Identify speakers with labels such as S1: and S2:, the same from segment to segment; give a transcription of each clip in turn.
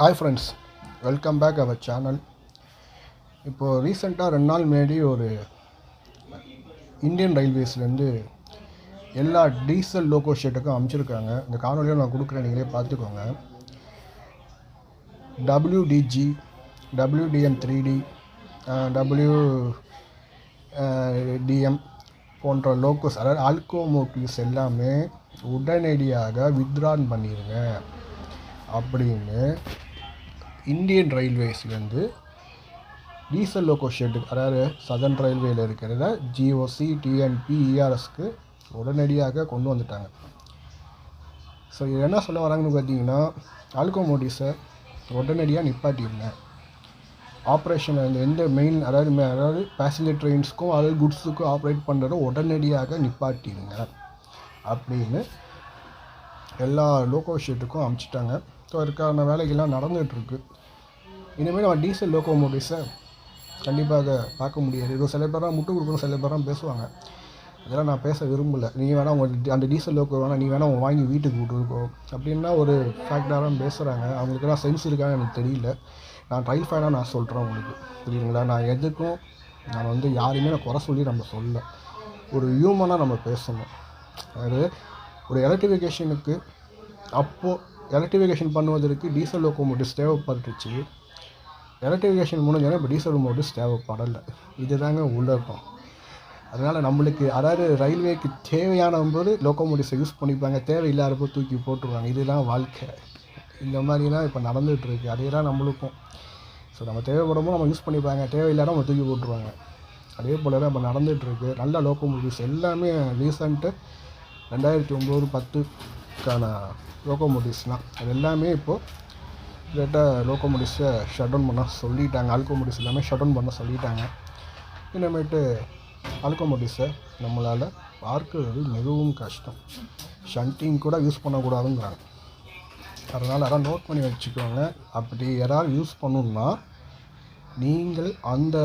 S1: Hi friends welcome back our channel இப்போது ரீசெண்டாக ரெண்டு நாள் முன்னாடி ஒரு இந்தியன் ரயில்வேஸ்லேருந்து எல்லா டீசல் லோகோ ஷெட்டுக்கும் அமைச்சிருக்காங்க. இந்த காணொலியும் நான் கொடுக்குறேன். நீங்களே பார்த்துக்கோங்க. WDG WDM three D W DM போன்ற லோக்கோஸ் அதாவது ஆல்கோமோட்டிவ்ஸ் எல்லாமே உடனடியாக வித்ரான் பண்ணிடுங்க அப்படின்னு இந்தியன் ரயில்வேஸ்லேருந்து டீசல் லோகோ ஷெட்டுக்கு அதாவது சதர்ன் ரயில்வேயில் இருக்கிறத ஜிஓசி டிஎன்பிஇஆர்எஸ்க்கு உடனடியாக கொண்டு வந்துட்டாங்க. ஸோ இது என்ன சொல்ல வராங்கன்னு பார்த்தீங்கன்னா ஆல்கோமோட்டிவ்ஸை உடனடியாக நிப்பாட்டியிருந்தேன் ஆப்ரேஷன் அந்த எந்த மெயின் அதாவது மே- அதாவது பேசஞ்சர் ட்ரெயின்ஸ்க்கும் அதாவது குட்ஸுக்கும் ஆப்ரேட் பண்ணுறத உடனடியாக நிப்பாட்டிடுங்க அப்படின்னு எல்லா லோகோ ஷீட்டுக்கும் அமுச்சிட்டாங்க. ஸோ அதுக்கான வேலைகள்லாம் நடந்துகிட்ருக்கு இனிமேல் நம்ம டீசல் லோக்கோமோட்டிவ்ஸை கண்டிப்பாக பார்க்க முடியாது. இது சில பேராக முட்டு கொடுக்கணும் சில பேராக பேசுவாங்க. அதெல்லாம் நான் பேச விரும்பலை. நீ வேணால் உங்கள் அந்த டீசல் லோக்கோ வேணால் நீ வேணால் உங்க வாங்கி வீட்டுக்கு விட்டுருக்கோ அப்படின்னா ஒரு ஃபேக்டாக பேசுகிறாங்க அவங்களுக்குலாம் சென்ஸ் இருக்கான்னு எனக்கு தெரியல. நான் ட்ரைல் ஃபேனாக நான் சொல்கிறேன் உங்களுக்கு. புரியுதுங்களா? நான் எதுக்கும் நான் வந்து யாரையுமே நான் குறை சொல்லி நம்ம சொல்ல ஒரு ஹியூமனாக நம்ம பேசணும். அதாவது ஒரு எலக்ட்ரிஃபிகேஷனுக்கு அப்போது எலக்ட்ரிஃபிகேஷன் பண்ணுவதற்கு டீசல் லோக்கோமோட்டிவ்ஸ் தேவைப்பட்டுச்சு. எலக்ட்ரிஃபிகேஷன் முடிஞ்சோன்னா இப்போ டீசல் மோட்டர்ஸ் தேவைப்படலை. இதுதாங்க உலகம். அதனால் நம்மளுக்கு அதாவது ரயில்வேக்கு தேவையான போது லோக்கோமோட்டிவ்ஸை யூஸ் பண்ணிப்பாங்க. தேவையில்லாதப்போ தூக்கி போட்டுருவாங்க. இதுதான் வாழ்க்கை. இந்த மாதிரிலாம் இப்போ நடந்துகிட்ருக்கு அதே தான் நம்மளுக்கும். ஸோ நம்ம தேவைப்படும்போது நம்ம யூஸ் பண்ணிப்பாங்க. தேவையில்லாத நம்ம தூக்கி போட்டுருவாங்க. அதே போல் தான் இப்போ நடந்துகிட்ருக்கு நல்ல லோக்கோமோட்டிவ்ஸ் எல்லாமே ரீசண்ட்டு ரெண்டாயிரத்தி ஒம்பது பத்துக்கான லோக்கோமோட்டிவ்ஸ்லாம் அது எல்லாமே இப்போது லேட்டாக லோக்கோமோட்டிவ்ஸை ஷட் டவுன் பண்ண சொல்லிட்டாங்க. ஆல்கோமோட்டிவ்ஸ் எல்லாமே ஷட் டவுன் பண்ண சொல்லிட்டாங்க. இனிமேட்டு ஆல்கோமோட்டிவ்ஸை நம்மளால் பார்க்கிறது மிகவும் கஷ்டம். ஷண்டிங் கூட யூஸ் பண்ணக்கூடாதுங்கிறாங்க. அதனால் யாராவது நோட் பண்ணி வச்சுக்கோங்க. அப்படி யாராவது யூஸ் பண்ணணுன்னா நீங்கள் அந்த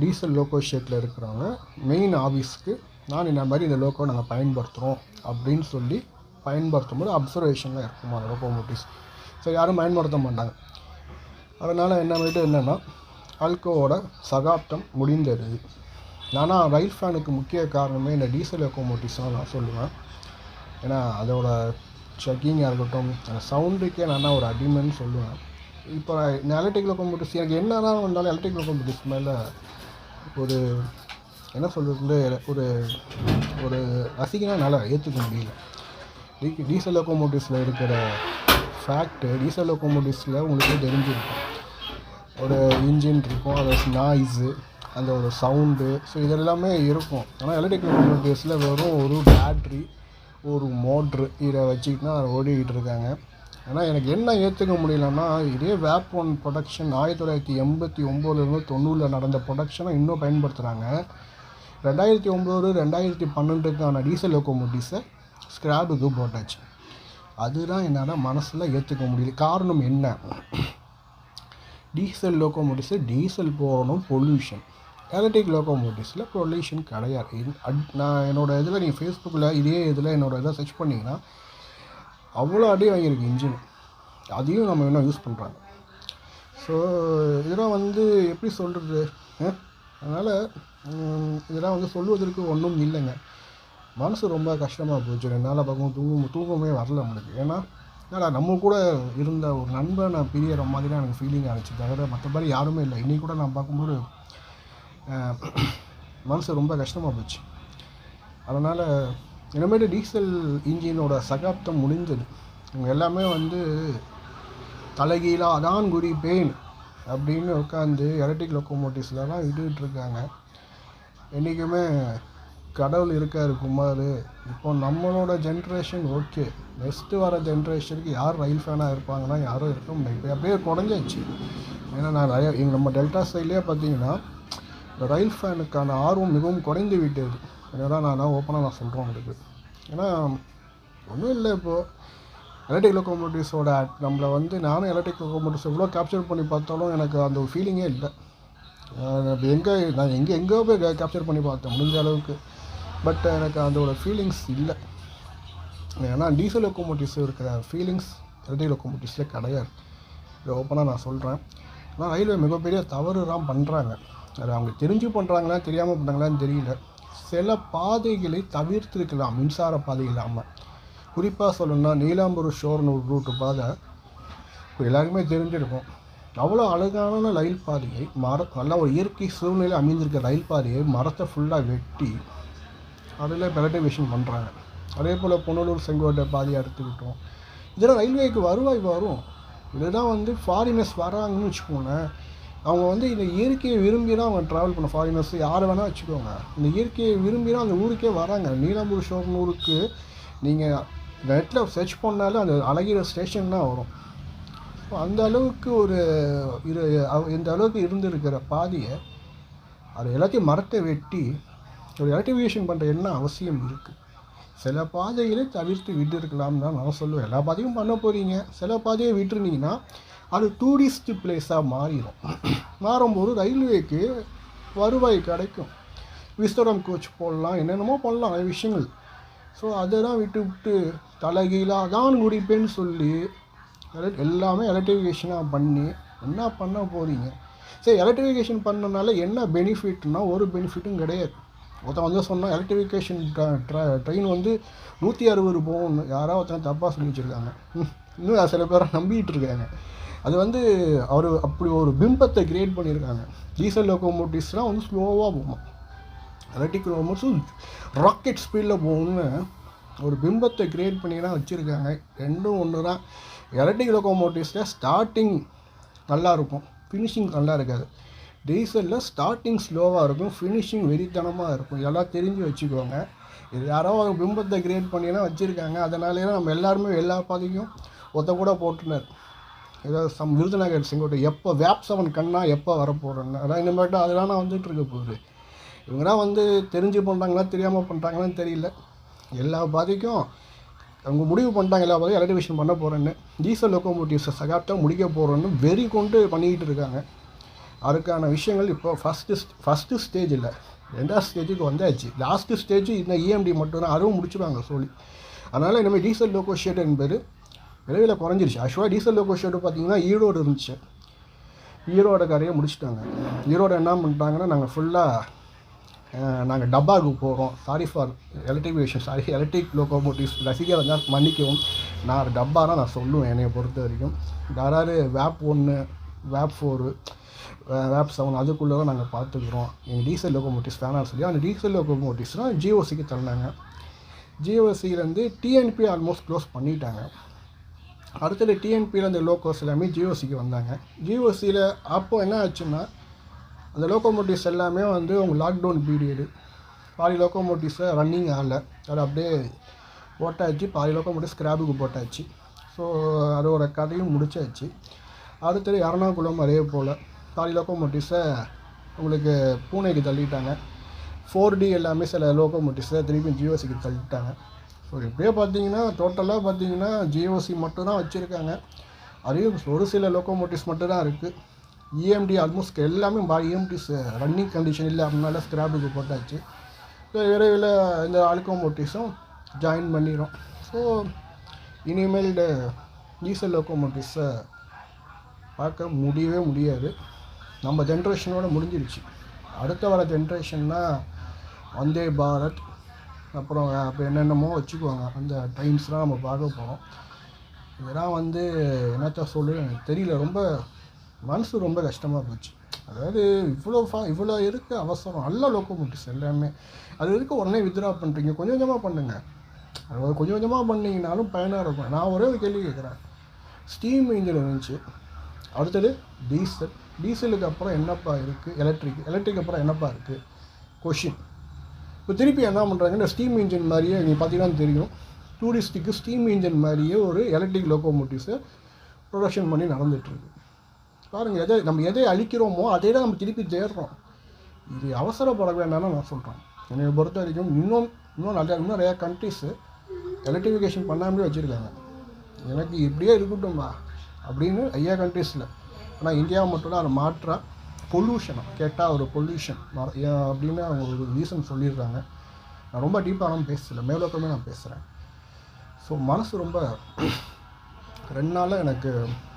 S1: டீசல் லோக்கோ ஷேட்டில் இருக்கிறவங்க மெயின் ஆஃபீஸ்க்கு நான் இந்த மாதிரி இந்த லோக்கோ நாங்கள் பயன்படுத்துகிறோம் அப்படின்னு சொல்லி பயன்படுத்தும் போது அப்சர்வேஷனில் இருக்குமா அந்த லோகோமோட்டிவ்ஸ் ஸோ யாரும் பயன்படுத்த மாட்டாங்க. அதனால் என்ன வந்துட்டு என்னென்னா ஆல்கோவோட சகாப்தம் முடிந்தது. நானா ரயில் ஃபேனுக்கு முக்கிய காரணமே இந்த டீசல் லோகோமோட்டிவ்ஸ் தான் நான் சொல்லுவேன். ஏன்னா அதோட செக்கிங்காக இருக்கட்டும் அந்த சவுண்டுக்கே நான் ஒரு அடிமைன்னு சொல்லுவேன். இப்போ இந்த எலக்ட்ரிக் லோகோமோட்டிவ்ஸ் எனக்கு என்ன தான் வந்தாலும் எலக்ட்ரிக் லோகோமோட்டிவ்ஸ் மேலே ஒரு என்ன சொல்கிறது ஒரு ஒரு ரசிகனா என்னால் ஏற்றுக்க முடியல. டீசல் லோகோமோட்டிவ்ஸில் இருக்கிற ஃபேக்ட்டு டீசல் லோக்கோமோட்டிவ்ஸில் உங்களுக்கு தெரிஞ்சிருக்கும். ஒரு இன்ஜின் இருக்கும் அதோட நாய்ஸு அந்த ஒரு சவுண்டு ஸோ இதெல்லாமே இருக்கும். ஆனால் எலக்ட்ரிக் லோக்கோமோட்டிவ்ஸில் வெறும் ஒரு பேட்ரி ஒரு மோட்ரு இதை வச்சுக்கிட்டு தான் ஓடிக்கிட்டு இருக்காங்க. ஆனால் எனக்கு என்ன ஏற்றுக்க முடியலன்னா இதே வேப் ஒன் ப்ரொடக்ஷன் ஆயிரத்தி தொள்ளாயிரத்தி எண்பத்தி ஒம்போதுலேருந்து தொண்ணூறில் நடந்த ப்ரொடக்ஷனை இன்னும் பயன்படுத்துகிறாங்க ரெண்டாயிரத்தி ஒம்பது ரெண்டாயிரத்தி பன்னெண்டுக்கான டீசல் லோக்கோமோட்டிவ்ஸை ஸ்கிராபுக்கு போட்டாச்சு. அதுதான் என்னால் மனசில் ஏற்றுக்க முடியல. காரணம் என்ன? டீசல் லோக்கோமோட்டிவ்ஸில் டீசல் போகணும் பொல்யூஷன் எலக்ட்ரிக் லோக்கோமோட்டிவ்ஸில் பொல்யூஷன் கிடையாது. அட்- நான் என்னோடய இதில் நீங்கள் ஃபேஸ்புக்கில் இதே இதில் என்னோடய இதை சர்ச் பண்ணிங்கன்னா அவ்வளோ அடி வாங்கியிருக்கு இன்ஜின் அதையும் நம்ம இன்னும் யூஸ் பண்ணுறாங்க ஸோ இதெல்லாம் வந்து எப்படி சொல்கிறது அதனால் இதெல்லாம் வந்து சொல்லுவதற்கு ஒன்றும் இல்லைங்க. மனசு ரொம்ப கஷ்டமாக போச்சு. ரெண்டு நாளாக பார்க்கும் தூங்கும் தூக்கமே வரல நம்மளுக்கு ஏன்னா என்னடா நம்ம கூட இருந்த ஒரு நண்பனை பிரியற மாதிரி தான் எனக்கு ஃபீலிங் ஆச்சு தவிர மற்றபடி யாருமே இல்லை. இன்றைக்கி கூட நான் பார்க்கும்போது மனசு ரொம்ப கஷ்டமாக போச்சு. அதனால் இனிமேட்டு டீசல் இன்ஜினோட சகாப்தம் முடிந்தது இவங்க எல்லாமே வந்து தலைகீழாக அதான் குறி பெயின் அப்படின்னு உட்காந்து எலக்ட்ரிக் லொக்கோமோட்டிவ்ஸ்லலாம் தான் இருக்காங்க. என்றைக்குமே கடவுள் இருக்கார் குமார். இப்போ நம்மளோட ஜென்ரேஷன் ஓகே நெக்ஸ்ட்டு வர ஜென்ரேஷனுக்கு யார் ரயில் ஃபேனாக இருப்பாங்கன்னா யாரும் இருக்க முடியும் இப்போ அப்படியே குறைஞ்சிச்சு ஏன்னா நான் நிறைய இங்கே நம்ம டெல்டா சைட்லேயே பார்த்தீங்கன்னா இந்த ரயில் ஃபேனுக்கான ஆர்வம் மிகவும் குறைந்து விட்டது. என்னதான் நான் ஓப்பனாக நான் சொல்கிறேன் உங்களுக்கு. ஏன்னா ஒன்றும் இல்லை இப்போது எலக்ட்ரிக் லோக்கோமோட்டிவ்ஸோட நம்மளை வந்து நானும் எலக்ட்ரிக் லோக்கோமோட்டிவ்ஸ் எவ்வளோ கேப்சர் பண்ணி பார்த்தாலும் எனக்கு அந்த ஃபீலிங்கே இல்லை. எங்கே நான் எங்கே எங்கேயோ போய் கேப்சர் பண்ணி பார்த்தேன். முடிஞ்ச அளவுக்கு. பட் எனக்கு அதோட ஃபீலிங்ஸ் இல்லை. ஏன்னா டீசல் லோக்கோமோட்டிவ்ஸ் இருக்கிற ஃபீலிங்ஸ் எல்டி லோக்கோமோட்டிவ்ஸில் கிடையாது. இதை ஓப்பனாக நான் சொல்கிறேன் ஆனால் ரயில்வே மிகப்பெரிய தவறு தான் பண்ணுறாங்க அது அவங்க தெரிஞ்சு பண்ணுறாங்களா தெரியாமல் பண்ணுறாங்களான்னு தெரியல. சில பாதைகளை தவிர்த்திருக்கலாம் மின்சார பாதை இல்லாமல் குறிப்பாக சொல்லணும்னா நீலாம்பூர் ஷோர்னு ஒரு ரூட்டு பாதை இப்போ எல்லாருக்குமே தெரிஞ்சிருக்கும். அவ்வளோ அழகான ரயில் பாதையை மர நல்ல ஒரு இயற்கை சூழ்நிலை அமைந்திருக்க ரயில் பாதையை மரத்தை ஃபுல்லாக வெட்டி அதில் பெலட்டிவேஷன் பண்ணுறாங்க அதே போல் பொன்னலூர் செங்கோட்டை பாதையாக எடுத்துக்கிட்டோம் இதெல்லாம் ரயில்வேக்கு வருவாய் வரும். இதுதான் வந்து ஃபாரினர்ஸ் வராங்கன்னு வச்சுக்கோங்களேன். அவங்க வந்து இந்த இயற்கையை விரும்பி தான் அவங்க ட்ராவல் பண்ண ஃபாரினர்ஸ் யாரை வேணால் வச்சுக்கோங்க. இந்த இயற்கையை விரும்பி தான் அந்த ஊருக்கே வராங்க. நீலாம்பூர் ஷோர்னூருக்கு நீங்கள் நெட்டில் சர்ச் பண்ணாலும் அந்த அழகிற ஸ்டேஷன் தான் வரும். அந்த அளவுக்கு ஒரு இரு இந்த அளவுக்கு இருந்திருக்கிற பாதையை அது எல்லாத்தையும் மரத்தை வெட்டி ஒரு எலக்ட்ரிஃபிகேஷன் பண்ணுற என்ன அவசியம் இருக்குது சில பாதைகளை தவிர்த்து விட்டுருக்கலாம் தான் நான் சொல்லுவேன். எல்லா பாதையும் பண்ண போகிறீங்க சில பாதையை விட்டுருந்தீங்கன்னா அது டூரிஸ்ட் பிளேஸாக மாறிடும் மாறும்போது ரயில்வேக்கு வருவாய் கிடைக்கும். விஸ்வரம் கோச் போடலாம் என்னென்னமோ பண்ணலாம் நிறைய விஷயங்கள். ஸோ அதெல்லாம் விட்டு விட்டு தலைகீழாக தான் குடிப்பேன்னு சொல்லி எலக்ட் எல்லாமே எலக்ட்ரிஃபிகேஷனாக பண்ணி என்ன பண்ண போகிறீங்க சரி எலக்ட்ரிஃபிகேஷன் பண்ணனால என்ன பெனிஃபிட்னா ஒரு பெனிஃபிட்டும் கிடையாது. ஒருத்தன் வந்து சொன்னால் எலக்ட்ரிஃபிகேஷன் ட்ரெயின் வந்து நூற்றி அறுபது போகணும்னு யாராவது ஒருத்தன் தப்பாக சொல்லி வச்சுருக்காங்க. இன்னும் சில பேரை நம்பிக்கிட்டு இருக்காங்க. அது வந்து அவர் அப்படி ஒரு பிம்பத்தை கிரியேட் பண்ணியிருக்காங்க. டீசல் லோக்கோமோட்டிவ்ஸ்லாம் வந்து ஸ்லோவாக போகும். எலக்ட்ரிக் லோமோட்ஸும் ராக்கெட் ஸ்பீடில் போகணும்னு ஒரு பிம்பத்தை கிரியேட் பண்ணி தான் வச்சுருக்காங்க. ரெண்டும் ஒன்று தான் எலக்ட்ரிக் லோக்கோமோட்டிவ்ஸில் ஸ்டார்டிங் நல்லா இருக்கும் ஃபினிஷிங் நல்லா இருக்காது டீசலில் ஸ்டார்டிங் ஸ்லோவாக இருக்கும். ஃபினிஷிங் வெறித்தனமாக இருக்கும். எல்லாம் தெரிஞ்சு வச்சுக்கோங்க. இது யாரோ ஒரு பிம்பத்தை கிரியேட் பண்ணி வச்சுருக்காங்க. அதனாலே நம்ம எல்லாருமே எல்லா பாதைக்கும் ஒத்த கூட போட்டுனர். ஏதாவது சம் விருதுநகர் செங்கோட்டை எப்போ வேப் செவன் கண்ணா எப்போ வரப்போகிறேன்னு அதான் இனிமேட்டு அதெல்லாம் நான் வந்துட்டு இருக்க போகுது. இவங்களாம் வந்து தெரிஞ்சு பண்ணுறாங்களா தெரியாமல் பண்ணுறாங்களான்னு தெரியல. எல்லா பாதைக்கும் அவங்க முடிவு பண்ணிட்டாங்க எல்லா பாதையும் எலக்ட்ரிஃபிகேஷன் பண்ண போகிறேன்னு டீசல் லோக்கோமோட்டிவ்ஸை சகாப்தா முடிக்க போகிறோன்னு வெறி கொண்டு பண்ணிக்கிட்டு இருக்காங்க. அதுக்கான விஷயங்கள் இப்போ ஃபஸ்ட்டு ஃபஸ்ட்டு ஸ்டேஜ் இல்லை. ரெண்டாவது ஸ்டேஜுக்கு வந்தாச்சு. லாஸ்ட்டு ஸ்டேஜ் இந்த இஎம்டி மட்டும்தான். அதுவும் முடிச்சிடுவாங்க சொல்லி அதனால் இனிமேல் டீசல் லோக்கோ ஷேட் என்பது விளைவில் குறைஞ்சிருச்சு. ஆக்சுவலாக டீசல் லோக்கோ ஷேட்டு பார்த்தீங்கன்னா ஈரோடு இருந்துச்சு. ஈரோட கரையை முடிச்சுட்டாங்க. ஈரோடு என்ன பண்ணிட்டாங்கன்னா நாங்கள் ஃபுல்லாக நாங்கள் டப்பாவுக்கு போகிறோம் sorry for electrification sorry electric locomotives ரசிகர் இருந்தால் மன்னிக்கவும். நான் டப்பா தான் நான் சொல்லுவேன் என்னைய பொறுத்த வரைக்கும். யாராவது வேப் ஒன்று வேப் ஃபோரு வேப் செவன் அதுக்குள்ளே தான் நாங்கள் பார்த்துக்குறோம் எங்கள் டீசல் லோகோமோட்டிவ்ஸ் வேணாம்னு சொல்லி அந்த டீசல் லோகோமோட்டிவ்ஸ்னால் ஜிஓசிக்கு தள்ளினாங்க ஜிஓசியிலேருந்து டிஎன்பி ஆல்மோஸ்ட் க்ளோஸ் பண்ணிட்டாங்க. அடுத்தது டிஎன்பியில் அந்த லோக்கோஸ் எல்லாமே ஜிஓசிக்கு வந்தாங்க. ஜிஓசியில் அப்போது என்ன ஆச்சுன்னா அந்த லோக்கோமோட்டிவ்ஸ் எல்லாமே வந்து அவங்க லாக்டவுன் பீரியடு பாதி லோக்கோமோட்டிவ்ஸை ரன்னிங் ஆகல. அது அப்படியே போட்டாச்சு. பாதி லோக்கோமோட்டிவ் ஸ்கிராபுக்கு போட்டாச்சு. ஸோ அதோட கதையும் முடிச்சாச்சு. அடுத்தது எறணாகுளம் அதே போல். பாதி லோக்கோமோட்டிவ்ஸை உங்களுக்கு பூனேக்கு தள்ளிட்டாங்க. ஃபோர் டி எல்லாமே சில லோக்கோமோட்டிவ்ஸை திருப்பி ஜிஓசிக்கு தள்ளிட்டாங்க. ஸோ எப்படியோ பார்த்தீங்கன்னா டோட்டலாக பார்த்தீங்கன்னா ஜிஓசி மட்டும் தான் வச்சுருக்காங்க. அதையும் ஒரு சில லோக்கோமோட்டிவ்ஸ் மட்டும் தான் இருக்குது இஎம்டி ஆல்மோஸ்ட் எல்லாமே பா இஎம்டிஸ் ரன்னிங் கண்டிஷன் இல்லை அப்படின்னால ஸ்கிராப்புக்கு போட்டாச்சு. ஸோ விரைவில் இந்த ஆல்கோமோட்டிவ்ஸும் ஜாயின் பண்ணிடும் ஸோ இனிமேல் டீசல் லோக்கோமோட்டிவ்ஸை பார்க்க முடியவே முடியாது. நம்ம ஜென்ரேஷனோட முடிஞ்சிருச்சு. அடுத்த வர ஜென்ரேஷன்னா வந்தே பாரத். அப்புறம் அப்போ என்னென்னமோ வச்சுக்குவாங்க. அந்த ட்ரெயின்ஸ்லாம் நம்ம பார்க்க போகிறோம் இதெல்லாம் வந்து என்னத்த சொல்லு எனக்கு தெரியல. ரொம்ப மனசு ரொம்ப கஷ்டமாக போச்சு. அதாவது இவ்வளோ ஃபா இவ்வளோ இருக்க அவசரம். நல்ல லோக்கோமோட்டிவ்ஸ் எல்லாமே. அது இருக்க உடனே வித்ரா பண்ணுறீங்க கொஞ்சம் கொஞ்சமாக பண்ணுங்கள் அது கொஞ்சம் கொஞ்சமாக பண்ணிங்கனாலும் பயனாக இருக்கும். நான் ஒரே ஒரு கேள்வி கேட்குறேன். ஸ்டீம் இன்ஜின் இருந்துச்சு. அடுத்தது டீசல் டீசலுக்கு அப்புறம் என்னப்பா இருக்குது எலக்ட்ரிக் எலக்ட்ரிக் அப்புறம் என்னப்பா இருக்குது கொஷின் இப்போ திருப்பி என்ன பண்ணுறாங்கன்னா ஸ்டீம் இன்ஜின் மாதிரியே நீங்கள் பார்த்தீங்கன்னா தெரியும். டூரிஸ்ட்டுக்கு ஸ்டீம் இன்ஜின் மாதிரியே ஒரு எலக்ட்ரிக் லோக்கோமோட்டிவ்ஸை ப்ரொடக்ஷன் பண்ணி நடந்துகிட்ருக்கு பாருங்கள் எதை நம்ம எதை அழிக்கிறோமோ அதே தான் நம்ம திருப்பி தேடுறோம். இது அவசரப்பட வேண்டாம்னு நான் சொல்கிறேன் என்னை பொறுத்த வரைக்கும் இன்னும் இன்னும் நிறையா இன்னும் நிறையா கண்ட்ரிஸு எலக்ட்ரிஃபிகேஷன் பண்ணாமலே வச்சுருக்காங்க. எனக்கு இப்படியே இருக்கட்டும்பா அப்படின்னு ஐயா கண்ட்ரீஸில் ஆனால் இந்தியா மட்டும்தான் அதை மாற்றா பொல்யூஷன் கேட்டால் ஒரு பொல்யூஷன் அப்படின்னு அவங்க ஒரு ரீசன் சொல்லிடுறாங்க நான் ரொம்ப டீப்பாக பேசல மேலோக்கமே நான் பேசுகிறேன் ஸோ மனசு ரொம்ப ரெண்டு நாளாக எனக்கு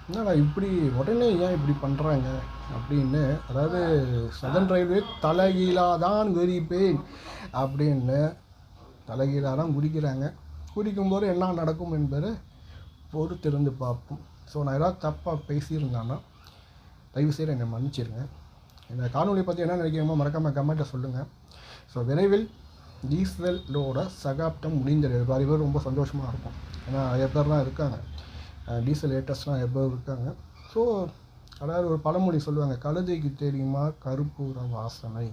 S1: என்னடா இப்படி உடனே ஏன் இப்படி பண்ணுறாங்க அப்படின்னு அதாவது சதன் ரயில்வே தலைகீழாக தான் வெறிப்பேன் அப்படின்னு தலைகீழாக தான் குடிக்கிறாங்க குடிக்கும்போது என்ன நடக்கும் என்பதை பொறுத்திருந்து பார்ப்போம். ஸோ நான் ஏதாவது தப்பாக பேசியிருந்தான்னா தயவு செய்து என்னை மன்னிச்சிருங்க. இந்த காணொலி பற்றி என்ன நினைக்கிறீங்களோ மறக்காமல் கமெண்ட்டை சொல்லுங்கள் ஸோ விரைவில் டீசலோட சகாப்தம் முடிஞ்சிருது பாதி பேர் ரொம்ப சந்தோஷமாக இருக்கும். ஏன்னா நிறைய பேர் தான் இருக்காங்க. டீசல் லேட்டஸ்ட்லாம் நிறைய இருக்காங்க. ஸோ அதாவது ஒரு பழமொழி சொல்லுவாங்க கழுதைக்கு தெரியுமா கருப்பூர வாசனை?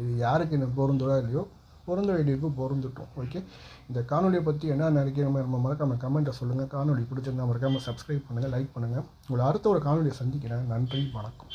S1: இது யாருக்கு என்ன பொருந்துதோ இல்லையோ பொருந்த வேண்டியதுக்கு பொருந்துட்டோம். ஓகே இந்த காணொலியை பற்றி என்ன நினைக்கிறோமோ நம்ம மறக்காமல் கமெண்ட்டை சொல்லுங்கள் காணொலி பிடிச்சிருந்தா மறக்காமல் சப்ஸ்கிரைப் பண்ணுங்கள் லைக் பண்ணுங்கள் உங்களை அடுத்த ஒரு காணொலியை சந்திக்கிறேன். நன்றி வணக்கம்.